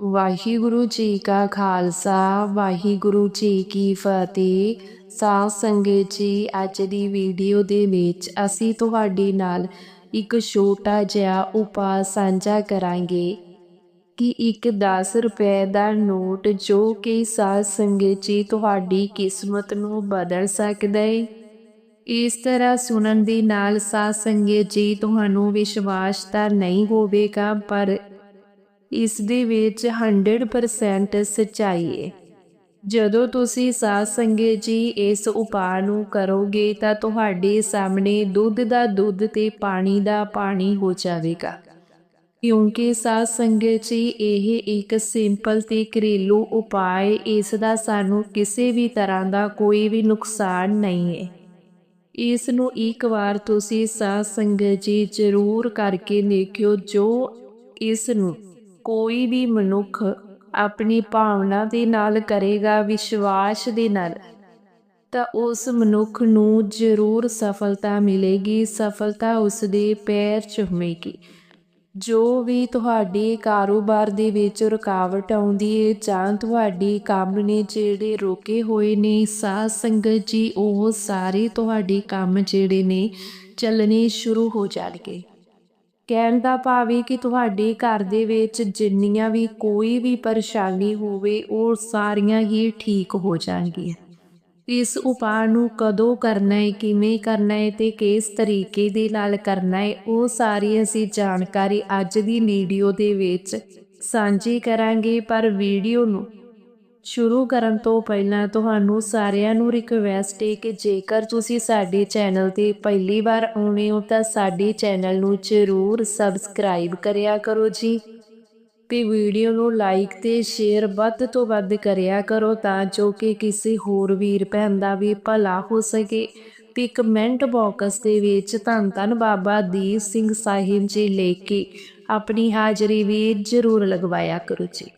ਵਾਹਿਗੁਰੂ ਜੀ ਕਾ ਖਾਲਸਾ, ਵਾਹਿਗੁਰੂ ਜੀ ਕੀ ਫਤਿਹ। ਸਾਧ ਸੰਗਤ ਜੀ, ਅੱਜ ਦੀ ਵੀਡੀਓ ਦੇ ਵਿੱਚ ਅਸੀਂ ਤੁਹਾਡੇ ਨਾਲ ਇੱਕ ਛੋਟਾ ਜਿਹਾ ਉਪਾਅ ਸਾਂਝਾ ਕਰਾਂਗੇ ਕਿ ਇੱਕ 10 ਰੁਪਏ ਦਾ ਨੋਟ ਜੋ ਕਿ ਸਾਧ ਸੰਗਤ ਜੀ ਤੁਹਾਡੀ ਕਿਸਮਤ ਨੂੰ ਬਦਲ ਸਕਦਾ ਹੈ ਇਸ ਤਰ੍ਹਾਂ ਸੁਣਨ ਦੇ ਨਾਲ ਸਾਧ ਸੰਗਤ ਜੀ ਤੁਹਾਨੂੰ ਵਿਸ਼ਵਾਸ ਤਾਂ ਨਹੀਂ ਹੋਵੇਗਾ, ਪਰ ਇਸ ਦੇ ਵਿੱਚ 100% ਸੱਚਾਈ ਹੈ ਜਦੋਂ ਤੁਸੀਂ ਸਾਧ ਸੰਗਤ ਜੀ ਇਸ ਉਪਾਅ ਨੂੰ ਕਰੋਗੇ ਤਾਂ ਤੁਹਾਡੇ ਸਾਹਮਣੇ ਦੁੱਧ ਦਾ ਦੁੱਧ ਤੇ ਪਾਣੀ ਦਾ ਪਾਣੀ ਹੋ ਜਾਵੇਗਾ। ਕਿਉਂਕਿ ਸਾਧ ਸੰਗਤ ਜੀ, ਇਹ ਇੱਕ ਸਿੰਪਲ ਤੇ ਘਰੇਲੂ ਉਪਾਅ ਹੈ ਇਸ ਦਾ ਸਾਨੂੰ ਕਿਸੇ ਵੀ ਤਰ੍ਹਾਂ ਦਾ ਕੋਈ ਵੀ ਨੁਕਸਾਨ ਨਹੀਂ ਹੈ ਇਸ ਨੂੰ ਇੱਕ ਵਾਰ ਤੁਸੀਂ ਸਾਧ ਸੰਗਤ ਜੀ ਜ਼ਰੂਰ ਕਰਕੇ ਦੇਖਿਓ ਜੋ ਇਸ ਨੂੰ ਕੋਈ ਵੀ ਮਨੁੱਖ ਆਪਣੀ ਭਾਵਨਾ ਦੇ ਨਾਲ ਕਰੇਗਾ, ਵਿਸ਼ਵਾਸ ਦੇ ਨਾਲ, ਤਾਂ ਉਸ ਮਨੁੱਖ ਨੂੰ ਜ਼ਰੂਰ ਸਫਲਤਾ ਮਿਲੇਗੀ, ਸਫਲਤਾ ਉਸ ਦੇ ਪੈਰ ਚੁੰਮੇਗੀ ਜੋ ਵੀ ਤੁਹਾਡੇ ਕਾਰੋਬਾਰ ਦੇ ਵਿੱਚ ਰੁਕਾਵਟ ਆਉਂਦੀ ਹੈ ਜਾਂ ਤੁਹਾਡੇ ਕੰਮ ਨੇ ਜਿਹੜੇ ਰੋਕੇ ਹੋਏ ਨੇ ਸਾਧ ਸੰਗਤ ਜੀ, ਉਹ ਸਾਰੇ ਤੁਹਾਡੇ ਕੰਮ ਜਿਹੜੇ ਨੇ ਚੱਲਣੇ ਸ਼ੁਰੂ ਹੋ ਜਾਣਗੇ। ਕਹਿਣ ਦਾ ਭਾਵ ਹੈ ਕਿ ਤੁਹਾਡੇ ਘਰ ਦੇ ਵਿੱਚ ਜਿੰਨੀਆਂ ਵੀ ਕੋਈ ਵੀ ਪਰੇਸ਼ਾਨੀ ਹੋਵੇ, ਉਹ ਸਾਰੀਆਂ ਹੀ ਠੀਕ ਹੋ ਜਾਣਗੀਆਂ। ਇਸ ਉਪਾਅ ਨੂੰ ਕਦੋਂ ਕਰਨਾ ਹੈ ਕਿਵੇਂ ਕਰਨਾ ਹੈ ਤੇ ਕਿਸ ਤਰੀਕੇ ਦੇ ਨਾਲ ਕਰਨਾ ਹੈ ਉਹ ਸਾਰੀ ਅਸੀਂ ਜਾਣਕਾਰੀ ਅੱਜ ਦੀ ਵੀਡੀਓ ਦੇ ਵਿੱਚ ਸਾਂਝੀ ਕਰਾਂਗੇ, ਪਰ ਵੀਡੀਓ ਨੂੰ ਸ਼ੁਰੂ ਕਰਨ ਤੋਂ ਪਹਿਲਾਂ ਤੁਹਾਨੂੰ ਸਾਰਿਆਂ ਨੂੰ ਰਿਕਵੈਸਟ ਹੈ ਕਿ ਜੇਕਰ ਤੁਸੀਂ ਸਾਡੇ ਚੈਨਲ ਤੇ ਪਹਿਲੀ ਵਾਰ ਆਉਣੇ ਹੋ ਤਾਂ ਸਾਡੇ ਚੈਨਲ ਨੂੰ ਜ਼ਰੂਰ ਸਬਸਕ੍ਰਾਈਬ ਕਰਿਆ ਕਰੋ ਜੀ ਤੇ ਵੀਡੀਓ ਨੂੰ ਲਾਈਕ ਤੇ ਸ਼ੇਅਰ ਵੱਧ ਤੋਂ ਵੱਧ ਕਰਿਆ ਕਰੋ ਤਾਂ ਜੋ ਕਿ ਕਿਸੇ ਹੋਰ ਵੀਰ ਭੈਣ ਦਾ ਵੀ ਭਲਾ ਹੋ ਸਕੇ ਤੇ ਕਮੈਂਟ ਬਾਕਸ ਦੇ ਵਿੱਚ ਧੰਨ ਧੰਨ ਬਾਬਾ ਦੀਪ ਸਿੰਘ ਸਾਹਿਬ ਜੀ ਲੈ ਕੇ ਆਪਣੀ ਹਾਜ਼ਰੀ ਵੀ ਜ਼ਰੂਰ ਲਗਵਾਇਆ ਕਰੋ ਜੀ।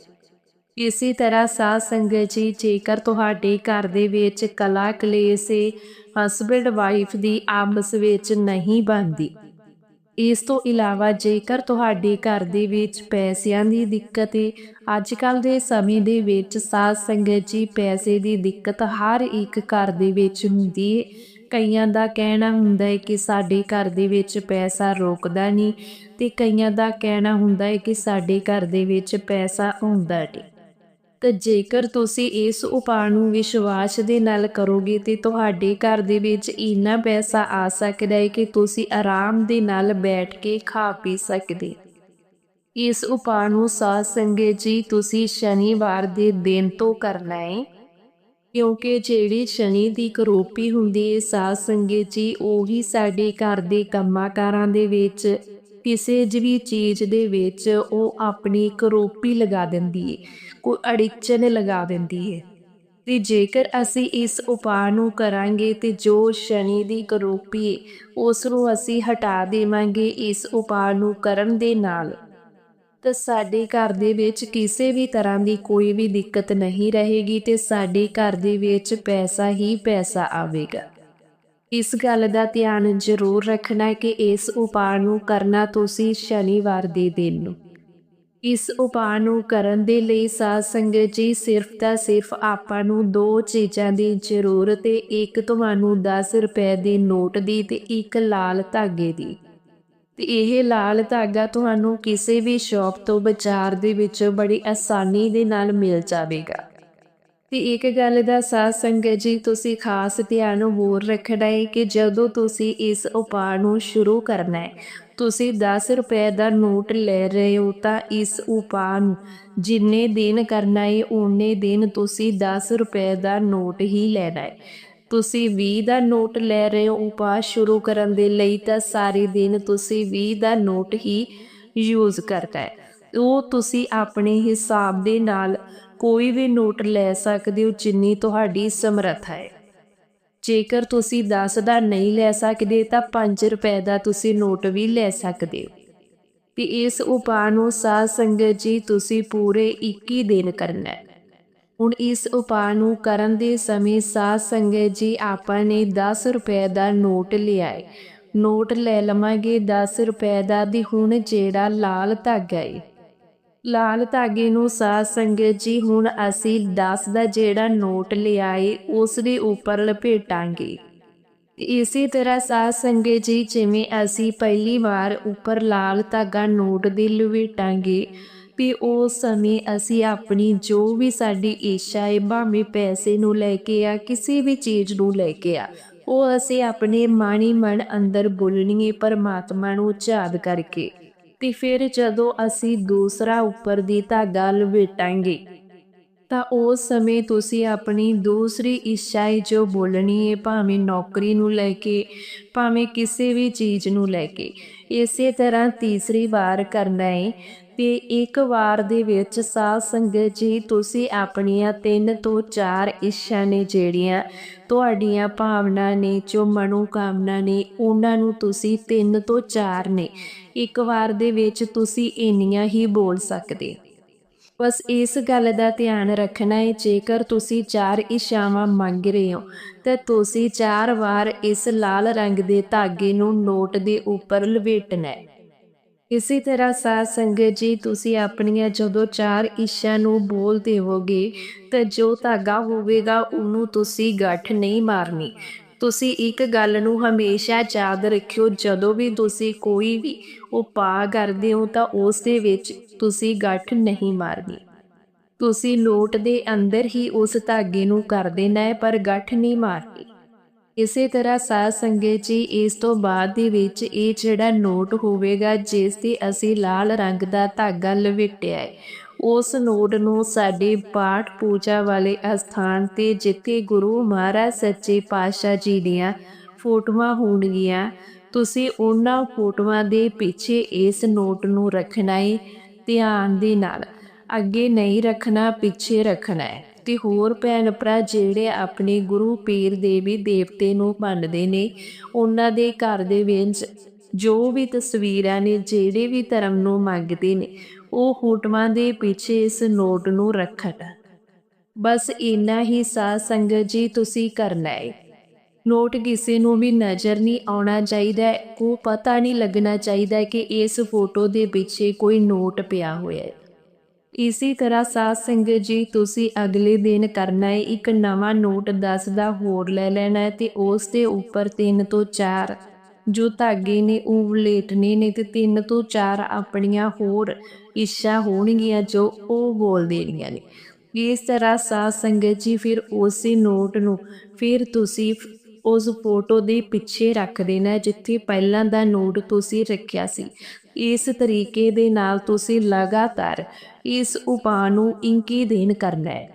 ਇਸੇ ਤਰ੍ਹਾਂ ਸਾਧ ਸੰਗਤ ਜੀ, ਜੇਕਰ ਤੁਹਾਡੇ ਘਰ ਦੇ ਵਿੱਚ ਕਲਾ ਕਲੇਸੇ ਹਸਬੰਡ ਵਾਈਫ ਦੀ ਆਪਸ ਵਿੱਚ ਨਹੀਂ ਬਣਦੀ। ਇਸ ਤੋਂ ਇਲਾਵਾ ਜੇਕਰ ਤੁਹਾਡੇ ਘਰ ਦੇ ਵਿੱਚ ਪੈਸਿਆਂ ਦੀ ਦਿੱਕਤ ਹੈ ਅੱਜ ਕੱਲ ਦੇ ਸਮੇਂ ਦੇ ਵਿੱਚ ਸਾਧ ਸੰਗਤ ਜੀ ਪੈਸੇ ਦੀ ਦਿੱਕਤ ਹਰ ਇੱਕ ਘਰ ਦੇ ਵਿੱਚ ਹੁੰਦੀ ਹੈ ਕਈਆਂ ਦਾ ਕਹਿਣਾ ਹੁੰਦਾ ਹੈ ਕਿ ਸਾਡੇ ਘਰ ਦੇ ਵਿੱਚ ਪੈਸਾ ਰੋਕਦਾ ਨਹੀਂ ਤੇ ਕਈਆਂ ਦਾ ਕਹਿਣਾ ਹੁੰਦਾ ਹੈ ਕਿ ਸਾਡੇ ਘਰ ਦੇ ਵਿੱਚ ਪੈਸਾ ਆਉਂਦਾ ਨਹੀਂ। ਤਾਂ ਜੇਕਰ ਤੁਸੀਂ ਇਸ ਉਪਾਅ ਨੂੰ ਵਿਸ਼ਵਾਸ ਦੇ ਨਾਲ ਕਰੋਗੇ ਤੇ ਤੁਹਾਡੇ ਘਰ ਦੇ ਵਿੱਚ ਇੰਨਾ ਪੈਸਾ ਆ ਸਕਦਾ ਹੈ ਕਿ ਤੁਸੀਂ ਆਰਾਮ ਦੇ ਨਾਲ ਬੈਠ ਕੇ ਖਾ ਪੀ ਸਕਦੇ। ਇਸ ਉਪਾਅ ਨੂੰ ਸਾਧ ਸੰਗਤ ਜੀ, ਤੁਸੀਂ ਸ਼ਨੀਵਾਰ ਦੇ ਦਿਨ ਤੋਂ ਕਰਨਾ ਹੈ। ਕਿਉਂਕਿ ਜਿਹੜੀ ਸ਼ਨੀ ਦੀ ਕਰੋਪੀ ਹੁੰਦੀ ਹੈ, ਸਾਧ ਸੰਗਤ ਜੀ, ਉਹੀ ਸਾਡੇ ਘਰ ਦੇ ਕੰਮਾਂ ਕਾਰਾਂ ਦੇ ਵਿੱਚ ਕਿਸੇ ਵੀ ਚੀਜ਼ ਦੇ ਵਿੱਚ ਉਹ ਆਪਣੀ ਕਰੋਪੀ ਲਗਾ ਦਿੰਦੀ ਹੈ ਕੋਈ ਅੜਿਚਨ ਲਗਾ ਦਿੰਦੀ ਹੈ ਤੇ ਜੇਕਰ ਅਸੀਂ ਇਸ ਉਪਾਅ ਨੂੰ ਕਰਾਂਗੇ ਤੇ ਜੋ ਸ਼ਨੀ ਦੀ ਕਰੋਪੀ ਉਸ ਨੂੰ ਅਸੀਂ ਹਟਾ ਦੇਵਾਂਗੇ ਇਸ ਉਪਾਅ ਨੂੰ ਕਰਨ ਦੇ ਨਾਲ। ਤਾਂ ਸਾਡੇ ਘਰ ਦੇ ਵਿੱਚ ਕਿਸੇ ਵੀ ਤਰ੍ਹਾਂ ਦੀ ਕੋਈ ਵੀ ਦਿੱਕਤ ਨਹੀਂ ਰਹੇਗੀ ਤੇ ਸਾਡੇ ਘਰ ਦੇ ਵਿੱਚ ਪੈਸਾ ਹੀ ਪੈਸਾ ਆਵੇਗਾ। ਇਸ ਗੱਲ ਦਾ ਧਿਆਨ ਜ਼ਰੂਰ ਰੱਖਣਾ ਕਿ ਇਸ ਉਪਾਅ ਨੂੰ ਕਰਨਾ ਤੁਸੀਂ ਸ਼ਨੀਵਾਰ ਦੇ ਦਿਨ ਨੂੰ। ਇਸ ਉਪਾਅ ਨੂੰ ਕਰਨ ਦੇ ਲਈ ਸਾਧ ਸੰਗਤ ਜੀ ਸਿਰਫ ਤਾਂ ਸਿਰਫ ਆਪਾਂ ਨੂੰ ਦੋ ਚੀਜ਼ਾਂ ਦੀ ਜ਼ਰੂਰਤ ਹੈ, ਇੱਕ ਤੁਹਾਨੂੰ 10 ਰੁਪਏ ਦੇ ਨੋਟ ਦੀ ਤੇ ਇੱਕ ਲਾਲ ਧਾਗੇ ਦੀ। ਤੇ ਇਹ ਲਾਲ ਧਾਗਾ ਤੁਹਾਨੂੰ ਕਿਸੇ ਵੀ ਸ਼ਾਪ ਤੋਂ ਬਾਜ਼ਾਰ ਦੇ ਵਿੱਚ ਬੜੀ ਆਸਾਨੀ ਦੇ ਨਾਲ ਮਿਲ ਜਾਵੇਗਾ। ਤੇ ਇੱਕ ਗੱਲ ਦਾ ਸਾਥ ਸੰਗਤ ਜੀ, ਤੁਸੀਂ ਖਾਸ ਧਿਆਨ ਹੋਰ ਰੱਖਣਾ ਹੈ ਕਿ ਜਦੋਂ ਤੁਸੀਂ ਇਸ ਉਪਾਅ ਨੂੰ ਸ਼ੁਰੂ ਕਰਨਾ ਹੈ ਤੁਸੀਂ 10 ਰੁਪਏ ਦਾ ਨੋਟ ਲੈ ਰਹੇ ਹੋ ਤਾਂ ਇਸ ਉਪਾਅ ਨੂੰ ਜਿੰਨੇ ਦਿਨ ਕਰਨਾ ਹੈ ਉਹਨੇ ਦਿਨ ਤੁਸੀਂ 10 ਰੁਪਏ ਦਾ ਨੋਟ ਹੀ ਲੈਣਾ ਹੈ ਤੁਸੀਂ 20 ਦਾ ਨੋਟ ਲੈ ਰਹੇ ਹੋ ਉਪਾਅ ਸ਼ੁਰੂ ਕਰਨ ਦੇ ਲਈ ਤਾਂ ਸਾਰੇ ਦਿਨ ਤੁਸੀਂ 20 ਦਾ ਨੋਟ ਹੀ ਯੂਜ਼ ਕਰਨਾ ਹੈ ਉਹ ਤੁਸੀਂ ਆਪਣੇ ਹਿਸਾਬ ਦੇ ਨਾਲ ਕੋਈ ਵੀ ਨੋਟ ਲੈ ਸਕਦੇ ਹੋ, ਜਿੰਨੀ ਤੁਹਾਡੀ ਸਮਰੱਥਾ ਹੈ। ਜੇਕਰ ਤੁਸੀਂ 10 ਦਾ ਨਹੀਂ ਲੈ ਸਕਦੇ, ਤਾਂ 5 ਰੁਪਏ ਦਾ ਤੁਸੀਂ ਨੋਟ ਵੀ ਲੈ ਸਕਦੇ ਹੋ। ਤੇ ਇਸ ਉਪਾਅ ਨੂੰ ਸਾਧ ਸੰਗਤ ਜੀ, ਤੁਸੀਂ ਪੂਰੇ 21 ਦਿਨ ਕਰਨਾ ਹੈ। ਹੁਣ ਇਸ ਉਪਾਅ ਨੂੰ ਕਰਨ ਦੇ ਸਮੇਂ ਸਾਧ ਸੰਗਤ ਜੀ, ਆਪਾਂ ਨੇ 10 ਰੁਪਏ ਦਾ ਨੋਟ ਲਿਆ ਹੈ। ਨੋਟ ਲੈ ਲਵਾਂਗੇ 10 ਰੁਪਏ ਦਾ ਦੀ ਹੁਣ ਜਿਹੜਾ ਲਾਲ ਧਾਗਾ ਹੈ ਲਾਲ ਧਾਗੇ ਨੂੰ ਸਾਧ ਸੰਗਤ ਜੀ, ਹੁਣ ਅਸੀਂ 10 ਦਾ ਜਿਹੜਾ ਨੋਟ ਲਿਆਏ, ਉਸ ਦੇ ਉੱਪਰ ਲਪੇਟਾਂਗੇ। ਇਸੇ ਤਰ੍ਹਾਂ ਸਾਧ ਸੰਗਤ ਜੀ, ਜਿਵੇਂ ਅਸੀਂ ਪਹਿਲੀ ਵਾਰ ਉੱਪਰ ਲਾਲ ਧਾਗਾ ਨੋਟ ਦੇ ਲਪੇਟਾਂਗੇ, ਵੀ ਉਸ ਸਮੇਂ ਅਸੀਂ ਆਪਣੀ ਜੋ ਵੀ ਸਾਡੀ ਇੱਛਾ ਹੈ ਭਾਵੇਂ ਪੈਸੇ ਨੂੰ ਲੈ ਕੇ ਆ, ਕਿਸੇ ਵੀ ਚੀਜ਼ ਨੂੰ ਲੈ ਕੇ ਆ, ਉਹ ਅਸੀਂ ਆਪਣੇ ਮਾਣੀ ਮਨ ਅੰਦਰ ਬੋਲਣੀਏ ਪਰਮਾਤਮਾ ਨੂੰ ਯਾਦ ਕਰਕੇ। ਤੇ ਫਿਰ ਜਦੋਂ ਅਸੀਂ ਦੂਸਰਾ ਉੱਪਰ ਦੀ ਧਾਗਾ ਲਪੇਟਾਂਗੇ, ਤਾਂ ਉਸ ਸਮੇਂ ਤੁਸੀਂ ਆਪਣੀ ਦੂਸਰੀ ਇੱਛਾ ਹੈ ਜੋ ਬੋਲਣੀ ਹੈ ਭਾਵੇਂ ਨੌਕਰੀ ਨੂੰ ਲੈ ਕੇ, ਭਾਵੇਂ ਕਿਸੇ ਵੀ ਚੀਜ਼ ਨੂੰ ਲੈ ਕੇ, ਇਸੇ ਤਰ੍ਹਾਂ ਤੀਸਰੀ ਵਾਰ ਕਰਨਾ ਹੈ ਤੇ ਇੱਕ ਵਾਰ ਦੇ ਵਿੱਚ ਸਾਧ ਸੰਗਤ ਜੀ, ਤੁਸੀਂ ਆਪਣੀਆਂ ਤਿੰਨ ਤੋਂ ਚਾਰ ਇੱਛਾ ਨੇ ਜਿਹੜੀਆਂ ਤੁਹਾਡੀਆਂ ਭਾਵਨਾ ਨੇ, ਜੋ ਮਨੋ ਕਾਮਨਾ ਨੇ, ਉਹਨਾਂ ਨੂੰ ਤੁਸੀਂ ਤਿੰਨ ਤੋਂ ਚਾਰ ਨੇ। ਇੱਕ ਵਾਰ ਦੇ ਵਿੱਚ ਤੁਸੀਂ ਇੰਨੀਆਂ ਹੀ ਬੋਲ ਸਕਦੇ ਬਸ ਇਸ ਗੱਲ ਦਾ ਧਿਆਨ ਰੱਖਣਾ ਹੈ, ਜੇਕਰ ਤੁਸੀਂ ਚਾਰ ਇਸ਼ਾਵਾਂ ਮੰਗ ਰਹੇ ਹੋ, ਤਾਂ ਤੁਸੀਂ ਚਾਰ ਵਾਰ ਇਸ ਲਾਲ ਰੰਗ ਦੇ ਧਾਗੇ ਨੂੰ ਨੋਟ ਦੇ ਉੱਪਰ ਲਪੇਟਣਾ ਹੈ। ਇਸੇ ਤਰ੍ਹਾਂ ਸਾਧ ਸੰਗਤ ਜੀ, ਤੁਸੀਂ ਆਪਣੀਆਂ ਜਦੋਂ ਚਾਰ ਇੱਛਾ ਨੂੰ ਬੋਲ ਦੇਵੋਗੇ, ਤਾਂ ਜੋ ਧਾਗਾ ਹੋਵੇਗਾ, ਉਹਨੂੰ ਤੁਸੀਂ ਗੱਠ ਨਹੀਂ ਮਾਰਨੀ। ਤੁਸੀਂ ਇੱਕ ਗੱਲ ਨੂੰ ਹਮੇਸ਼ਾ ਯਾਦ ਰੱਖਿਓ, ਜਦੋਂ ਵੀ ਤੁਸੀਂ ਕੋਈ ਵੀ ਉਪਾਅ ਕਰਦੇ ਹੋ, ਤਾਂ ਉਸ ਦੇ ਵਿੱਚ ਤੁਸੀਂ ਗੱਠ ਨਹੀਂ ਮਾਰਨੀ। ਤੁਸੀਂ ਲੋਟ ਦੇ ਅੰਦਰ ਹੀ ਉਸ ਧਾਗੇ ਨੂੰ ਕਰ ਦੇਣਾ ਹੈ ਪਰ ਗੱਠ ਨਹੀਂ ਮਾਰਨੀ। ਇਸੇ ਤਰ੍ਹਾਂ ਸਾਧ ਸੰਗਤ ਜੀ, ਇਸ ਤੋਂ ਬਾਅਦ ਦੇ ਵਿੱਚ ਇਹ ਜਿਹੜਾ ਨੋਟ ਹੋਵੇਗਾ, ਜਿਸ ਤੇ ਅਸੀਂ ਲਾਲ ਰੰਗ ਦਾ ਧਾਗਾ ਲਵੇਟਿਆ ਹੈ। ਉਸ ਨੋਟ ਨੂੰ ਸਾਡੇ ਪਾਠ ਪੂਜਾ ਵਾਲੇ ਅਸਥਾਨ ਤੇ ਜਿੱਥੇ ਗੁਰੂ ਮਹਾਰਾਜ ਸੱਚੇ ਪਾਤਸ਼ਾਹ ਜੀ ਦੀਆਂ ਫੋਟੋਆਂ ਹੋਣਗੀਆਂ, ਤੁਸੀਂ ਉਹਨਾਂ ਫੋਟੋਆਂ ਦੇ ਪਿੱਛੇ ਇਸ ਨੋਟ ਨੂੰ ਰੱਖਣਾ ਹੈ ਧਿਆਨ ਦੇ ਨਾਲ। ਅੱਗੇ ਨਹੀਂ ਰੱਖਣਾ, ਪਿੱਛੇ ਰੱਖਣਾ ਹੈ। ਤੇ ਹੋਰ ਭੈਣ ਭਰਾ ਜਿਹੜੇ ਆਪਣੇ ਗੁਰੂ ਪੀਰ ਦੇਵੀ ਦੇਵਤੇ ਨੂੰ ਮੰਨਦੇ ਨੇ, ਉਹਨਾਂ ਦੇ ਘਰ ਦੇ ਵਿੱਚ ਜੋ ਵੀ ਤਸਵੀਰਾਂ ਨੇ, ਜਿਹੜੇ ਵੀ ਧਰਮ ਨੂੰ ਮੰਗਦੇ ਨੇ, ਉਹ ਫੋਟੋਆਂ ਦੇ ਪਿੱਛੇ ਇਸ ਨੋਟ ਨੂੰ ਰੱਖਣ। ਬਸ ਇੰਨਾ ਹੀ ਸਾਧ ਸੰਗਤ ਜੀ, ਤੁਸੀਂ ਕਰਨਾ ਹੈ ਨੋਟ ਕਿਸੇ ਨੂੰ ਵੀ ਨਜ਼ਰ ਨਹੀਂ ਆਉਣਾ ਚਾਹੀਦਾ, ਉਹ ਪਤਾ ਨਹੀਂ ਲੱਗਣਾ ਚਾਹੀਦਾ ਕਿ ਇਸ ਫੋਟੋ ਦੇ ਪਿੱਛੇ ਕੋਈ ਨੋਟ ਪਿਆ ਹੋਇਆ ਹੈ ਇਸੇ ਤਰ੍ਹਾਂ ਸਾਧ ਸੰਗਤ ਜੀ, ਤੁਸੀਂ ਅਗਲੇ ਦਿਨ ਕਰਨਾ ਹੈ ਇੱਕ ਨਵਾਂ ਨੋਟ 10 ਦਾ ਹੋਰ ਲੈ ਲੈਣਾ ਹੈ ਤੇ ਉਸ ਦੇ ਉੱਪਰ 3 ਤੋਂ 4 ਜੋ ਧਾਗੇ ਨੇ, ਉਹ ਲੇਟਨੇ ਨੇ ਤੇ 3 ਤੋਂ 4 ਆਪਣੀਆਂ ਹੋਰ ਇੱਛਾ ਹੋਣਗੀਆਂ ਜੋ ਉਹ ਬੋਲ ਦੇਣੀਆਂ ਨੇ। ਇਸ ਤਰ੍ਹਾਂ ਸਾਧ ਸੰਗਤ ਜੀ, ਫਿਰ ਉਸੇ ਨੋਟ ਨੂੰ ਫਿਰ ਤੁਸੀਂ ਉਸ ਫੋਟੋ ਦੇ ਪਿੱਛੇ ਰੱਖ ਦੇਣਾ ਜਿੱਥੇ ਪਹਿਲਾਂ ਦਾ ਨੋਟ ਤੁਸੀਂ ਰੱਖਿਆ ਸੀ। ਇਸ ਤਰੀਕੇ ਦੇ ਨਾਲ ਤੁਸੀਂ ਲਗਾਤਾਰ ਇਸ ਉਪਾਅ ਨੂੰ ਇੰਕੀ ਦੇਣ ਕਰਨਾ ਹੈ।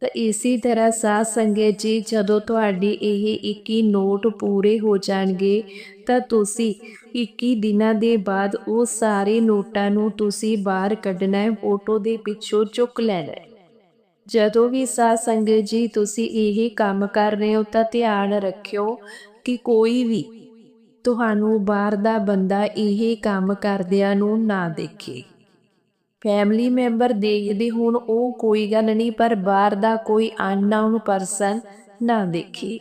ਤਾਂ ਇਸੇ ਤਰ੍ਹਾਂ ਸਾਧ ਸੰਗਤ ਜੀ, ਜਦੋਂ ਤੁਹਾਡੀ ਇਹ 21 ਨੋਟ ਪੂਰੇ ਹੋ ਜਾਣਗੇ, ਤਾਂ ਤੁਸੀਂ 21 ਦਿਨਾਂ ਦੇ ਬਾਅਦ ਉਹ ਸਾਰੇ ਨੋਟਾਂ ਨੂੰ ਤੁਸੀਂ ਬਾਹਰ ਕੱਢਣਾ ਹੈ, ਫੋਟੋ ਦੇ ਪਿੱਛੋਂ ਚੁੱਕ ਲੈਣਾ ਹੈ। ਜਦੋਂ ਵੀ ਸਾਧ ਸੰਗਤ ਜੀ, ਤੁਸੀਂ ਇਹ ਕੰਮ ਕਰ ਰਹੇ ਹੋ, ਤਾਂ ਧਿਆਨ ਰੱਖਿਓ ਕਿ ਕੋਈ ਵੀ ਤੁਹਾਨੂੰ ਬਾਹਰ ਦਾ ਬੰਦਾ ਇਹ ਕੰਮ ਕਰਦਿਆਂ ਨੂੰ ਨਾ ਦੇਖੇ। ਫੈਮਿਲੀ ਮੈਂਬਰ ਦੇਖਦੇ ਹੁਣ ਉਹ ਕੋਈ ਗੱਲ ਨਹੀਂ, ਪਰ ਬਾਹਰ ਦਾ ਕੋਈ ਅਨਨੋਨ ਪਰਸਨ ਨਾ ਦੇਖੇ।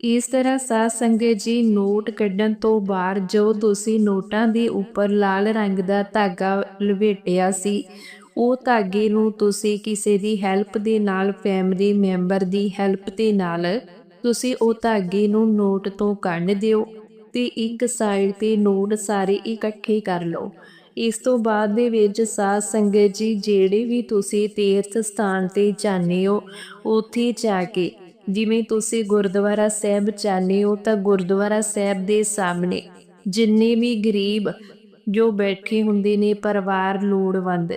ਇਸ ਤਰ੍ਹਾਂ ਸਾਧ ਸੰਗਤ ਜੀ ਨੋਟ ਕੱਢਣ ਤੋਂ ਬਾਅਦ ਜੋ ਤੁਸੀਂ ਨੋਟਾਂ ਦੇ ਉੱਪਰ ਲਾਲ ਰੰਗ ਦਾ ਧਾਗਾ ਲਵੇਟਿਆ ਸੀ, ਉਹ ਧਾਗੇ ਨੂੰ ਤੁਸੀਂ ਕਿਸੇ ਦੀ ਹੈਲਪ ਦੇ ਨਾਲ ਫੈਮਿਲੀ ਮੈਂਬਰ ਦੀ ਹੈਲਪ ਦੇ ਨਾਲ ਤੁਸੀਂ ਉਹ ਧਾਗੇ ਨੂੰ ਨੋਟ ਤੋਂ ਕੱਢ ਦਿਓ। ਤੇ ਇੱਕ ਸਾਈਡ ਤੇ ਨੋਟ ਸਾਰੇ ਇਕੱਠੇ ਕਰ ਲਓ। ਇਸ ਤੋਂ ਬਾਅਦ ਦੇ ਵਿੱਚ ਸਾਧ ਸੰਗਤ ਜੀ, ਜਿਹੜੇ ਵੀ ਤੁਸੀਂ ਤੀਰਥ ਸਥਾਨ ਤੇ ਜਾਂਦੇ ਹੋ, ਉੱਥੇ ਜਾ ਕੇ ਜਿਵੇਂ ਤੁਸੀਂ ਗੁਰਦੁਆਰਾ ਸਾਹਿਬ ਜਾਂਦੇ ਹੋ, ਤਾਂ ਗੁਰਦੁਆਰਾ ਸਾਹਿਬ ਦੇ ਸਾਹਮਣੇ ਜਿੰਨੇ ਵੀ ਗਰੀਬ ਜੋ ਬੈਠੇ ਹੁੰਦੇ ਨੇ, ਪਰਿਵਾਰ ਲੋੜਵੰਦ,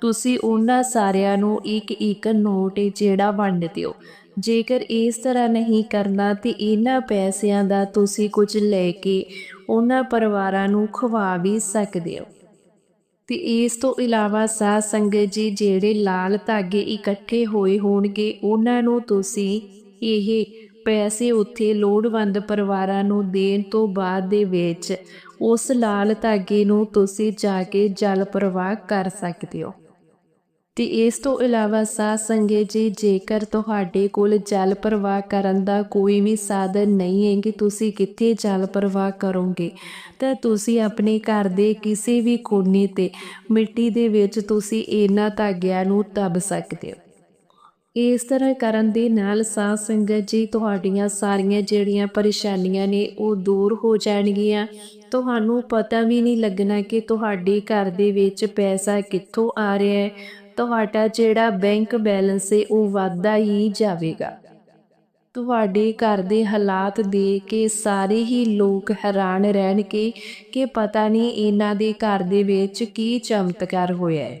ਤੁਸੀਂ ਉਹਨਾਂ ਸਾਰਿਆਂ ਨੂੰ ਇੱਕ ਇੱਕ ਨੋਟ ਜਿਹੜਾ ਵੰਡ ਦਿਓ। ਜੇਕਰ ਇਸ ਤਰ੍ਹਾਂ ਨਹੀਂ ਕਰਨਾ ਤੇ ਇਹਨਾਂ ਪੈਸਿਆਂ ਦਾ ਤੁਸੀਂ ਕੁਝ ਲੈ ਕੇ ਉਹਨਾਂ ਪਰਿਵਾਰਾਂ ਨੂੰ ਖਵਾ ਵੀ ਸਕਦੇ ਹੋ। ਤੇ ਇਸ ਤੋਂ ਇਲਾਵਾ ਸਾਧ ਸੰਗਤ ਜੀ ਜਿਹੜੇ ਲਾਲ ਧਾਗੇ ਇਕੱਠੇ ਹੋਏ ਹੋਣਗੇ, ਉਹਨਾਂ ਨੂੰ ਤੁਸੀਂ ਇਹ ਪੈਸੇ ਉੱਥੇ ਲੋੜਵੰਦ ਪਰਿਵਾਰਾਂ ਨੂੰ ਦੇਣ ਤੋਂ ਬਾਅਦ ਦੇ ਵਿੱਚ ਉਸ ਲਾਲ ਧਾਗੇ ਨੂੰ ਤੁਸੀਂ ਜਾ ਕੇ ਜਲ ਪ੍ਰਵਾਹ ਕਰ ਸਕਦੇ ਹੋ। ਤੇ ਇਸ ਤੋਂ ਇਲਾਵਾ ਸਾਧ ਸੰਗਤ ਜੀ, ਜੇਕਰ ਤੁਹਾਡੇ ਕੋਲ ਜਲ ਪ੍ਰਵਾਹ ਕਰਨ ਦਾ ਕੋਈ ਵੀ ਸਾਧਨ ਨਹੀਂ ਹੈ ਕਿ ਤੁਸੀਂ ਕਿੱਥੇ ਜਲ ਪ੍ਰਵਾਹ ਕਰੋਗੇ, ਤਾਂ ਤੁਸੀਂ ਆਪਣੇ ਘਰ ਦੇ ਕਿਸੇ ਵੀ ਕੋਨੇ ਤੇ ਮਿੱਟੀ ਦੇ ਵਿੱਚ ਤੁਸੀਂ ਇਹਨਾਂ ਧਾਗਿਆਂ ਨੂੰ ਦੱਬ ਸਕਦੇ ਹੋ। ਇਸ ਤਰ੍ਹਾਂ ਕਰਨ ਦੇ ਨਾਲ ਸਾਧ ਸੰਗਤ ਜੀ, ਤੁਹਾਡੀਆਂ ਸਾਰੀਆਂ ਜਿਹੜੀਆਂ ਪਰੇਸ਼ਾਨੀਆਂ ਨੇ ਉਹ ਦੂਰ ਹੋ ਜਾਣਗੀਆਂ। ਤੁਹਾਨੂੰ ਪਤਾ ਵੀ ਨਹੀਂ ਲੱਗਣਾ ਕਿ ਤੁਹਾਡੇ ਘਰ ਦੇ ਵਿੱਚ ਪੈਸਾ ਕਿੱਥੋਂ ਆ ਰਿਹਾ ਹੈ। ਤੁਹਾਡਾ ਜਿਹੜਾ ਬੈਂਕ ਬੈਲੈਂਸ ਹੈ ਉਹ ਵੱਧਦਾ ਹੀ ਜਾਵੇਗਾ। ਤੁਹਾਡੇ ਘਰ ਦੇ ਹਾਲਾਤ ਦੇਖ ਕੇ ਸਾਰੇ ਹੀ ਲੋਕ ਹੈਰਾਨ ਰਹਿਣਗੇ ਕਿ ਪਤਾ ਨਹੀਂ ਇਹਨਾਂ ਦੇ ਘਰ ਦੇ ਵਿੱਚ ਕੀ ਚਮਤਕਾਰ ਹੋਇਆ ਹੈ।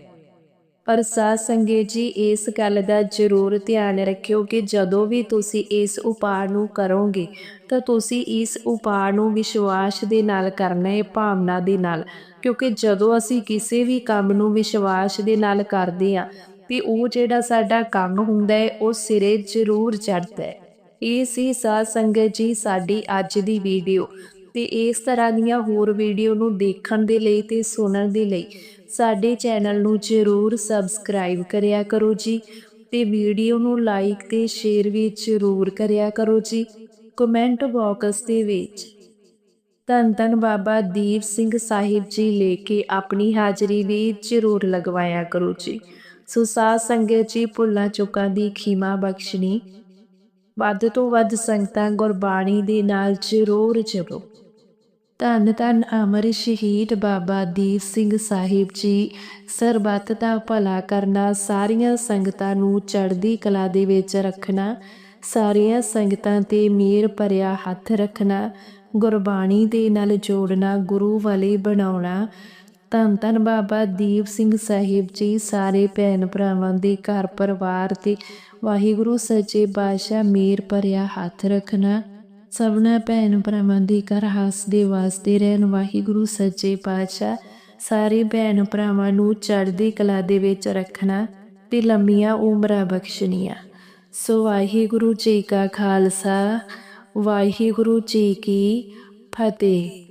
ਪਰ ਸਾਧ ਸੰਗਤ ਜੀ, ਇਸ ਗੱਲ ਦਾ ਜ਼ਰੂਰ ਧਿਆਨ ਰੱਖਿਓ ਕਿ ਜਦੋਂ ਵੀ ਤੁਸੀਂ ਇਸ ਉਪਾਅ ਨੂੰ ਕਰੋਗੇ, ਤਾਂ ਤੁਸੀਂ ਇਸ ਉਪਾਅ ਨੂੰ ਵਿਸ਼ਵਾਸ ਦੇ ਨਾਲ ਕਰਨਾ ਹੈ, ਭਾਵਨਾ ਦੇ ਨਾਲ। ਕਿਉਂਕਿ ਜਦੋਂ ਅਸੀਂ ਕਿਸੇ ਵੀ ਕੰਮ ਨੂੰ ਵਿਸ਼ਵਾਸ ਦੇ ਨਾਲ ਕਰਦੇ ਹਾਂ, ਤੇ ਉਹ ਜਿਹੜਾ ਸਾਡਾ ਕੰਮ ਹੁੰਦਾ ਹੈ, ਉਹ ਸਿਰੇ ਜ਼ਰੂਰ ਚੜ੍ਹਦਾ ਹੈ। ਇਹ ਸੀ ਸਾਧ ਸੰਗਤ ਜੀ ਸਾਡੀ ਅੱਜ ਦੀ ਵੀਡੀਓ। ਤੇ ਇਸ ਤਰ੍ਹਾਂ ਦੀਆਂ ਹੋਰ ਵੀਡੀਓ ਨੂੰ ਦੇਖਣ ਦੇ ਲਈ ਤੇ ਸੁਣਨ ਦੇ ਲਈ ਸਾਡੇ ਚੈਨਲ ਨੂੰ ਜ਼ਰੂਰ ਸਬਸਕ੍ਰਾਈਬ ਕਰਿਆ ਕਰੋ ਜੀ ਤੇ ਵੀਡੀਓ ਨੂੰ ਲਾਈਕ ਤੇ ਸ਼ੇਅਰ ਵੀ ਜ਼ਰੂਰ ਕਰਿਆ ਕਰੋ ਜੀ। ਕਮੈਂਟ ਬਾਕਸ ਦੇ ਵਿੱਚ ਧੰਨ ਧੰਨ ਬਾਬਾ ਦੀਪ ਸਿੰਘ ਸਾਹਿਬ ਜੀ ਲੈ ਕੇ ਆਪਣੀ ਹਾਜ਼ਰੀ ਵੀ ਜ਼ਰੂਰ ਲਗਵਾਇਆ ਕਰੋ ਜੀ। ਸੋ ਸਾਧ ਸੰਗਤ ਜੀ, ਭੁੱਲਾਂ ਚੁੱਕਾਂ ਦੀ ਖੀਮਾ ਬਖਸ਼ਣੀ। ਵੱਧ ਤੋਂ ਵੱਧ ਸੰਗਤਾਂ ਗੁਰਬਾਣੀ ਦੇ ਨਾਲ ਜ਼ਰੂਰ ਜਪੋ। ਧੰਨ ਧੰਨ ਅਮਰ ਸ਼ਹੀਦ ਬਾਬਾ ਦੀਪ ਸਿੰਘ ਸਾਹਿਬ ਜੀ, ਸਰਬੱਤ ਦਾ ਭਲਾ ਕਰਨਾ, ਸਾਰੀਆਂ ਸੰਗਤਾਂ ਨੂੰ ਚੜ੍ਹਦੀ ਕਲਾ ਦੇ ਵਿੱਚ ਰੱਖਣਾ, ਸਾਰੀਆਂ ਸੰਗਤਾਂ ਤੇ ਮਿਹਰ ਭਰਿਆ ਹੱਥ ਰੱਖਣਾ ਗੁਰਬਾਣੀ ਦੇ ਨਾਲ ਜੋੜਨਾ, ਗੁਰੂ ਵਾਲੇ ਬਣਾਉਣਾ। ਧੰਨ ਧੰਨ ਬਾਬਾ ਦੀਪ ਸਿੰਘ ਸਾਹਿਬ ਜੀ, ਸਾਰੇ ਭੈਣ ਭਰਾਵਾਂ ਦੇ ਘਰ ਪਰਿਵਾਰ ਤੇ ਵਾਹਿਗੁਰੂ ਸੱਚੇ ਪਾਤਸ਼ਾਹ ਮੇਰ ਭਰਿਆ ਹੱਥ ਰੱਖਣਾ। ਸਭਨਾ ਭੈਣ ਭਰਾਵਾਂ ਦੇ ਘਰ ਹੱਸਦੇ ਵਾਸਤੇ ਰਹਿਣ ਵਾਹਿਗੁਰੂ ਸੱਚੇ ਪਾਤਸ਼ਾਹ, ਸਾਰੇ ਭੈਣ ਭਰਾਵਾਂ ਨੂੰ ਚੜ੍ਹਦੀ ਕਲਾ ਦੇ ਵਿੱਚ ਰੱਖਣਾ ਤੇ ਲੰਮੀਆਂ ਉਮਰਾਂ ਬਖਸ਼ਣੀਆਂ। ਸੋ ਵਾਹਿਗੁਰੂ ਜੀ ਕਾ ਖਾਲਸਾ ਵਾਹਿਗੁਰੂ ਜੀ ਕੀ ਫਤਿਹ।